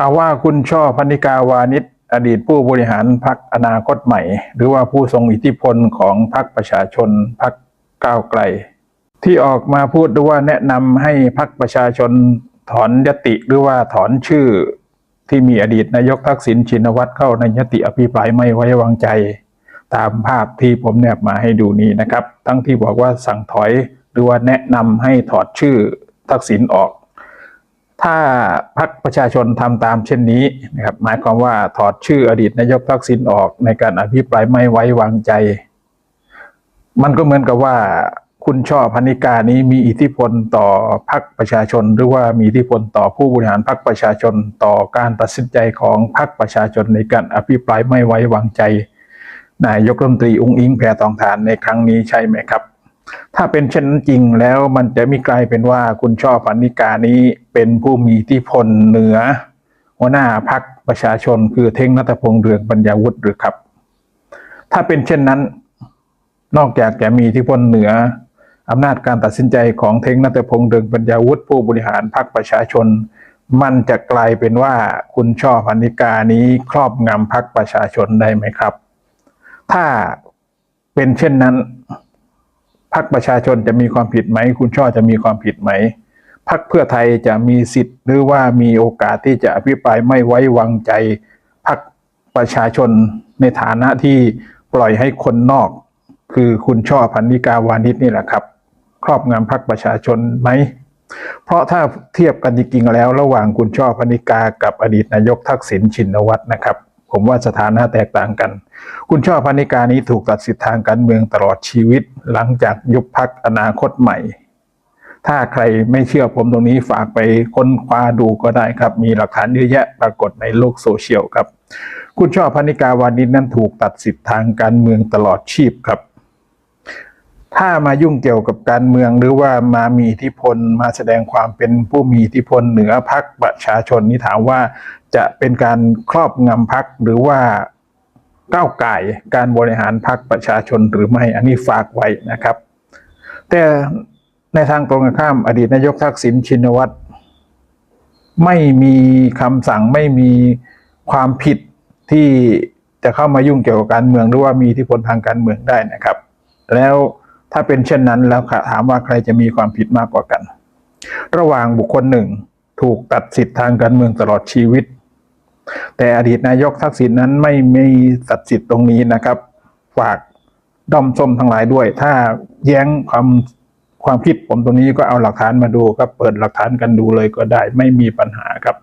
ข่าวว่าคุณช่อพันิกาวานิชอดีตผู้บริหารพรรคอนาคตใหม่ หรือว่าผู้ทรงอิทธิพลของพรรคประชาชนพรรคก้าวไกล ที่ออกมาพูดด้วยว่าแนะนำให้พรรคประชาชนถอนยติหรือว่าถอนชื่อ ที่มีอดีตนายกทักษิณชินวัตรเข้าในยติอภิปรายไม่ไว้วางใจ ตามภาพที่ผมแนบมาให้ดูนี้นะครับ ทั้งที่บอกว่าสั่งถอยหรือว่าแนะนำให้ถอดชื่อทักษิณออก ถ้าพรรคประชาชนทำตามเช่นนี้นะครับหมายความว่าถอดชื่ออดีตนายกทักษิณออกในการอภิปรายไม่ไว้วางใจ มันก็เหมือนกับว่าคุณช่อพนิกานี้มีอิทธิพลต่อพรรคประชาชน หรือว่ามีอิทธิพลต่อผู้บริหารพรรคประชาชนต่อการตัดสินใจของพรรคประชาชนในการอภิปรายไม่ไว้วางใจนายกรัฐมนตรีองค์อิงแพรทองทานในครั้งนี้ใช่ไหมครับ ถ้าเป็นเช่นนั้นจริงแล้วมันจะมีกลายเป็นว่าคุณช่อพันิกานี้เป็นผู้มีอิทธิพลเหนือ หัวหน้าพรรคประชาชนคือเท่งนัตพงษ์เรืองปัญญาวุฒิหรือครับ ถ้าเป็นเช่นนั้น นอกจากจะมีอิทธิพลเหนืออำนาจการตัดสินใจของเท่งนัตพงษ์เรืองปัญญาวุฒิผู้บริหารพรรคประชาชน มันจะกลายเป็นว่าคุณช่อพันิกานี้ครอบงำพรรคประชาชนได้ไหมครับ ถ้าเป็นเช่นนั้น พรรคประชาชนจะมีความผิดไหม คุณช่อจะมีความผิดไหมพรรคเพื่อไทยจะมีสิทธิ์หรือว่ามีโอกาสที่จะอภิปรายไม่ไว้วางใจพรรคประชาชนในฐานะที่ปล่อยให้คนนอก คือคุณช่อพันนิกาวานิชนี่แหละครับ ครอบงำพรรคประชาชนไหมเพราะถ้าเทียบกันจริงๆแล้วระหว่างคุณช่อพันิกากับอดีตนายกทักษิณชินวัตรนะครับ ผมว่าสถานะแตกต่างกัน คุณช่อพนิกานี้ถูกตัดสิทธิทางการเมืองตลอดชีวิต หลังจากยุบพักอนาคตใหม่ ถ้าใครไม่เชื่อผมตรงนี้ฝากไปค้นคว้าดูก็ได้ครับ มีหลักฐานเยอะแยะปรากฏในโลกโซเชียลครับ คุณช่อพนิกาวานิชนั้นถูกตัดสิทธิทางการเมืองตลอดชีพครับ ถ้ามายุ่งเกี่ยวกับการเมืองหรือว่ามามีอิทธิพลมาแสดงความเป็นผู้มีอิทธิพลเหนือพรรคประชาชนนี่ถามว่าจะเป็นการครอบงำพรรคหรือว่าก้าวไก่การบริหารพรรคประชาชนหรือไม่อันนี้ฝากไว้นะครับ แต่ในทางตรงกันข้ามอดีตนายกทักษิณชินวัตร ไม่มีคำสั่งไม่มีความผิดที่จะเข้ามายุ่งเกี่ยวกับการเมืองหรือว่ามีอิทธิพลทางการเมืองได้นะครับ แล้ว ถ้าเป็นเช่นนั้นแล้วถามว่าใครจะมีความผิดมากกว่ากัน ระหว่างบุคคลหนึ่งถูกตัดสิทธิทางการเมืองตลอดชีวิต แต่อดีตนายกทักษิณนั้นไม่มีตัดสิทธิ์ตรงนี้นะครับ ฝากด้อมส้มทั้งหลายด้วย ถ้าแย้งความความคิดผมตรงนี้ก็เอาหลักฐานมาดูครับ เปิดหลักฐานกันดูเลยก็ได้ ไม่มีปัญหาครับ